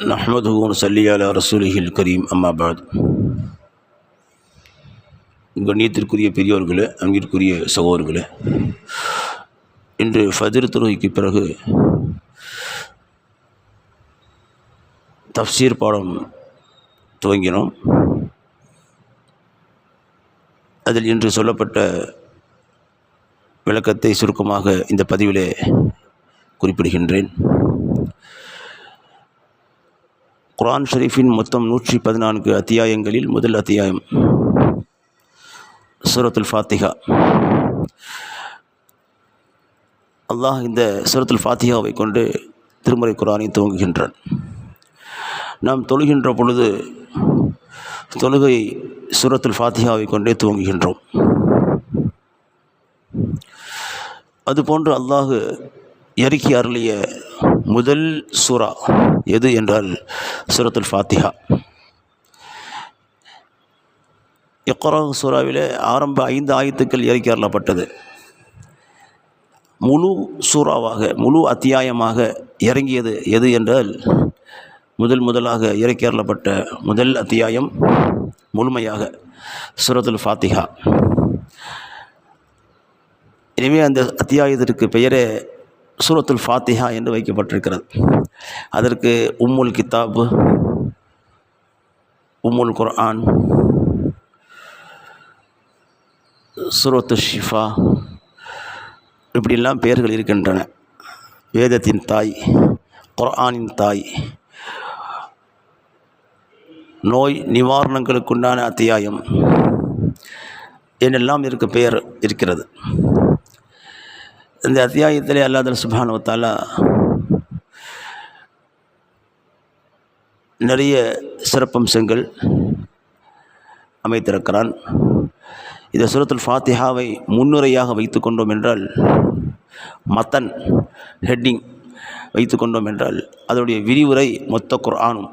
நஹமது சல்லி அலா ரசூலிஹில் கரீம் அம்மாபாத் கண்ணியத்திற்குரிய பெரியோர்களே அங்கிற்குரிய சகோதரர்களே இன்று ஃபதிர் துறைக்கு பிறகு தஃப்சீர் பாடம் துவங்கினோம். அதில் இன்று சொல்லப்பட்ட விளக்கத்தை சுருக்கமாக இந்த பதிவிலே குறிப்பிடுகின்றேன். குரான் ஷெரீஃபின் மொத்தம் நூற்றி பதினான்கு அத்தியாயங்களில் முதல் அத்தியாயம். சூரத்துல் ஃபாத்திகா அல்லாஹ் இந்த சூரத்துல் ஃபாத்திகாவை கொண்டு திருமறை குரானை துவங்குகின்றான். நாம் தொழுகின்ற பொழுது தொழுகை சூரத்துல் ஃபாத்திகாவை கொண்டே துவங்குகின்றோம். அதுபோன்று அல்லாஹ் இறக்கி அருளிய முதல் சூரா எது என்றால் சூரத்துல் ஃபாத்திஹா. இக்ரா சூறாவிலே ஆரம்ப ஐந்து ஆயத்துக்கள் இறக்கி அருளப்பட்டது. முழு சூறாவாக முழு அத்தியாயமாக இறங்கியது எது என்றால் முதல் முதலாக இறக்கி அருளப்பட்ட முதல் அத்தியாயம் முழுமையாக சூரத்துல் ஃபாத்திஹா. எனவே அந்த அத்தியாயத்திற்கு பெயரே சூரத்துல் ஃபாத்திஹா என்று வைக்கப்பட்டிருக்கிறது. அதற்கு உம்முல் கித்தாபு உம்முல் குர்ஆன் சூரத்து ஷிஃபா இப்படியெல்லாம் பெயர்கள் இருக்கின்றன. வேதத்தின் தாய் குர்ஆனின் தாய் நோய் நிவாரணங்களுக்குண்டான அத்தியாயம் என்னெல்லாம் இருக்க பெயர் இருக்கிறது. இந்த அத்தியாயத்திலே அல்லாதல் சுபானுவத்தாலா நிறைய சிறப்பம்சங்கள் அமைத்திருக்கிறான். இந்த சுரத்துல் ஃபாத்திஹாவை முன்னுரையாக வைத்து கொண்டோம் என்றால் மத்தன் ஹெட்டிங் வைத்து கொண்டோம் என்றால் அதனுடைய விரிவுரை மொத்த குரானும்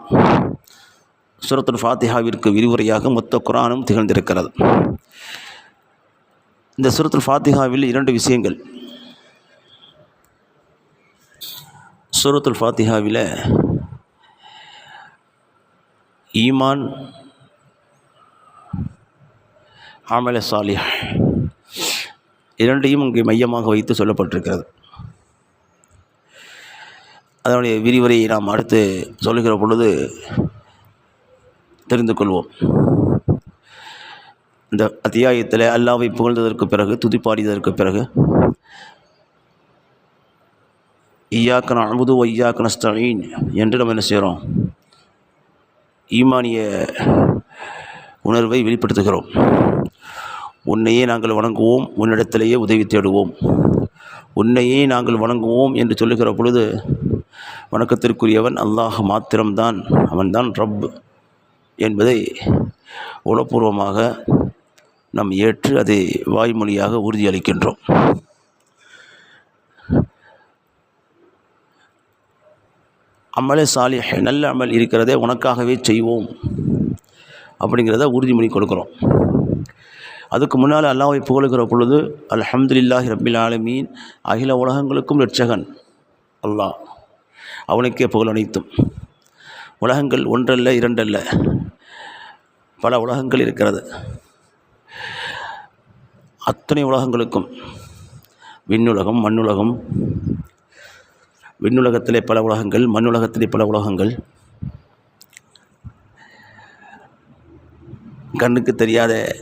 சுரத்துல் ஃபாத்திஹாவிற்கு விரிவுரையாக மொத்த குரானும் திகழ்ந்திருக்கிறது. இந்த சுரத்துல் ஃபாத்திஹாவில் இரண்டு விஷயங்கள். சூரத்துல் ஃபாத்திஹாவில் ஈமான் ஆமல சாலியா இரண்டையும் இங்கே மையமாக வைத்து சொல்லப்பட்டிருக்கிறது. அதனுடைய விரிவுரையை நாம் அடுத்து சொல்லுகிற பொழுது தெரிந்து கொள்வோம். இந்த அத்தியாயத்தில் அல்லாவை புகழ்ந்ததற்கு பிறகு துதிப்பாடியதற்கு பிறகு ஈயாக்கன அமுது ஒய்யாக்கன ஸ்தலீன் என்று நம்ம என்ன செய்கிறோம் ஈமானிய உணர்வை வெளிப்படுத்துகிறோம். உன்னையே நாங்கள் வணங்குவோம் உன்னிடத்திலேயே உதவி தேடுவோம். உன்னையே நாங்கள் வணங்குவோம் என்று சொல்லுகிற பொழுது வணக்கத்திற்குரியவன் அல்லாஹ் மாத்திரம்தான் அவன்தான் ரப் என்பதை உளப்பூர்வமாக நாம் ஏற்று அதை வாய்மொழியாக உறுதியளிக்கின்றோம். அமலே சாலிஹ் நல்ல அமல் இருக்கிறதே உனக்காகவே செய்வோம் அப்படிங்கிறத உறுதிமொழி கொடுக்குறோம். அதுக்கு முன்னால் அல்லாவை புகழுகிற பொழுது அல்ஹம்துலில்லாஹி ரபில் ஆலமீன். அகில உலகங்களுக்கும் ரட்சகன் அல்லாஹ் அவனுக்கே புகழ் அனைத்தும். உலகங்கள் ஒன்றல்ல இரண்டல்ல பல உலகங்கள் இருக்கிறது. அத்தனை உலகங்களுக்கும் விண்ணுலகம் மண்ணுலகம் விண்ணுலகத்திலே பல உலகங்கள் மண்ணுலகத்திலே பல உலகங்கள். கண்ணுக்கு தெரியாத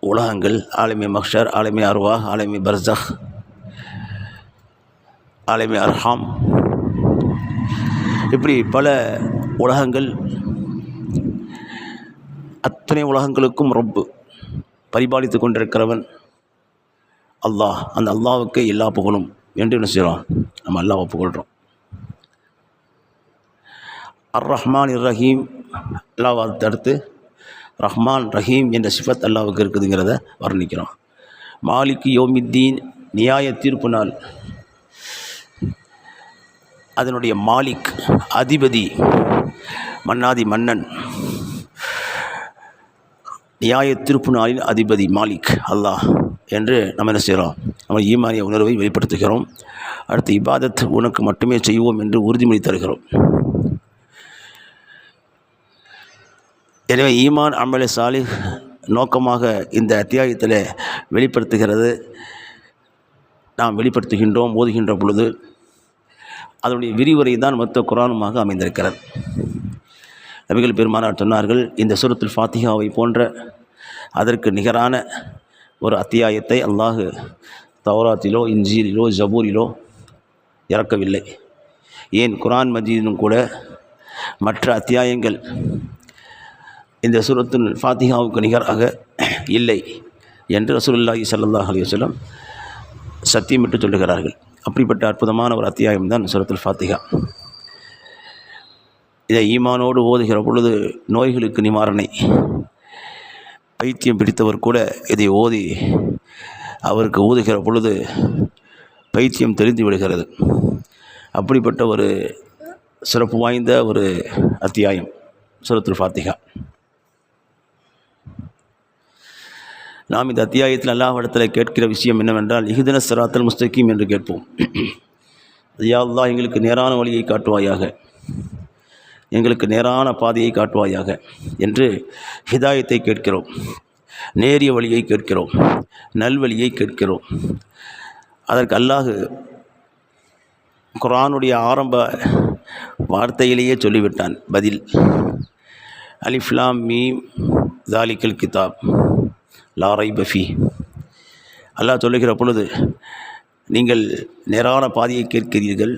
உலகங்கள். ஆலமி மக்ஷர் ஆலமி அர்வா ஆலமி பர்சக் ஆலமி அர்ஹாம். இப்படி பல உலகங்கள். அத்தனை உலகங்களுக்கும் ரொம்ப பரிபாலித்து கொண்டிருக்கிறவன் அல்லாஹ். அந்த அல்லாவுக்கு எல்லா புகழும். என்று என்ன செய்கிறோம் நம்ம அல்லாவை புகழ்கிறோம் அர் ரஹ்மான் இர் ரஹீம் அல்லாவை தடுத்து ரஹ்மான் ரஹீம் என்ற சிஃபத் அல்லாவுக்கு இருக்குதுங்கிறத வர்ணிக்கிறோம். மாலிக் யோமித்தீன் நியாய தீர்ப்பு நாள். அதனுடைய மாலிக் அதிபதி மன்னாதி மன்னன். நியாய தீர்ப்பு நாளின் அதிபதி மாலிக் அல்லாஹ் என்று நம்ம என்ன செய்கிறோம்? நம்ம ஈமானிய உணர்வை வெளிப்படுத்துகிறோம். அடுத்து இபாதத் உனக்கு மட்டுமே செய்வோம் என்று உறுதிமொழி தருகிறோம். எனவே ஈமான் அமலே சாலி நோக்கமாக இந்த அத்தியாயத்தில் வெளிப்படுத்துகிறது. நாம் வெளிப்படுத்துகின்றோம் ஓதுகின்ற பொழுது அதனுடைய விரிவுரை தான் மொத்த குரானுமாக அமைந்திருக்கிறது. நபிகள் பெருமானார் சொன்னார்கள் இந்த சுரத்தில் ஃபாத்திகாவை போன்ற அதற்கு நிகரான ஒரு அத்தியாயத்தை அல்லாஹு தௌராத்திலோ இஞ்சியிலோ ஜபூரிலோ இறக்கவில்லை. ஏன் குரான் மஜீதும் கூட மற்ற அத்தியாயங்கள் இந்த சூரத்துல் ஃபாத்திகாவுக்கு நிகராக இல்லை என்று ரசூலுல்லாஹி சல்லாஹ் அலைஹி வஸல்லம் சத்தியமிட்டு சொல்லுகிறார்கள். அப்படிப்பட்ட அற்புதமான ஒரு அத்தியாயம் தான் சூரத்துல் ஃபாத்திகா இதை ஈமானோடு ஓதுகிற பொழுது நோய்களுக்கு நிவாரணை பைத்தியம் பிடித்தவர் கூட இதை ஓதி அவருக்கு ஊதுகிற பொழுது பைத்தியம் தெரிந்து விடுகிறது. அப்படிப்பட்ட ஒரு சிறப்பு வாய்ந்த ஒரு அத்தியாயம் சுரத்துல் ஃபாத்திகா நாம் இந்த அத்தியாயத்தில் அல்லாஹிடத்தில் கேட்கிற விஷயம் என்னவென்றால் இஹுதன சிராத்தல் முஸ்தகீம் என்று கேட்போம். யா அல்லாஹ் எங்களுக்கு நேரான வழியை காட்டுவாயாக. எங்களுக்கு நேரான பாதையை காட்டுவாயாக என்று ஹிதாயத்தை கேட்கிறோம். நேரிய வழியை கேட்கிறோம். நல்வழியை கேட்கிறோம். அதற்கு அல்லாஹு குரானுடைய ஆரம்ப வார்த்தையிலேயே சொல்லிவிட்டான். பதில் அலிஃப்லாம் மீம் தாலிக்கல் கிதாப். லாரை பஃபி அல்லாஹ் சொல்லுகிற பொழுது நீங்கள் நேரான பாதையை கேட்கிறீர்கள்.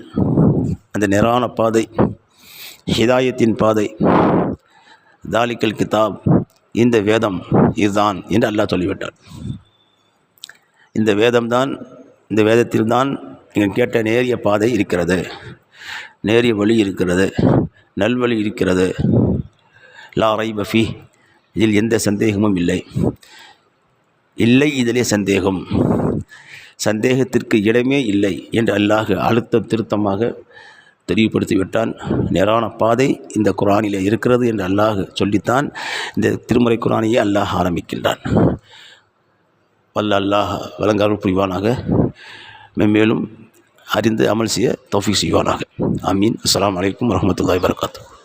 அந்த நேரான பாதை ஹிதாயத்தின் பாதை தாலிக்கல் கிதாப் இந்த வேதம் இதுதான் என்று அல்லாஹ் சொல்லிவிட்டார். இந்த வேதம்தான் இந்த வேதத்தில்தான் நீங்கள் கேட்ட நேரிய பாதை இருக்கிறது. நேரிய வழி இருக்கிறது. நல்வழி இருக்கிறது. லா ரைபஃபி இதில் எந்த சந்தேகமும் இல்லை. இல்லை இதிலே சந்தேகம். சந்தேகத்திற்கு இடமே இல்லை என்று அல்லாஹ் அழுத்த திருத்தமாக தெளிவுபடுத்திவிட்டான். நேரான பாதை இந்த குரானில் இருக்கிறது என்று அல்லாஹ் சொல்லித்தான். இந்த திருமுறை குரானையே அல்லாஹ் ஆரம்பிக்கின்றான். வல்ல அல்லாஹ் வழங்காமல் புரிவானாக. மென்மேலும் அறிந்து அமல் செய்ய தோஃபி செய்வானாக. அமீன் அஸ்லாம் அலைக்கும் வரஹ்மத்துல்லாஹி வரகாத்து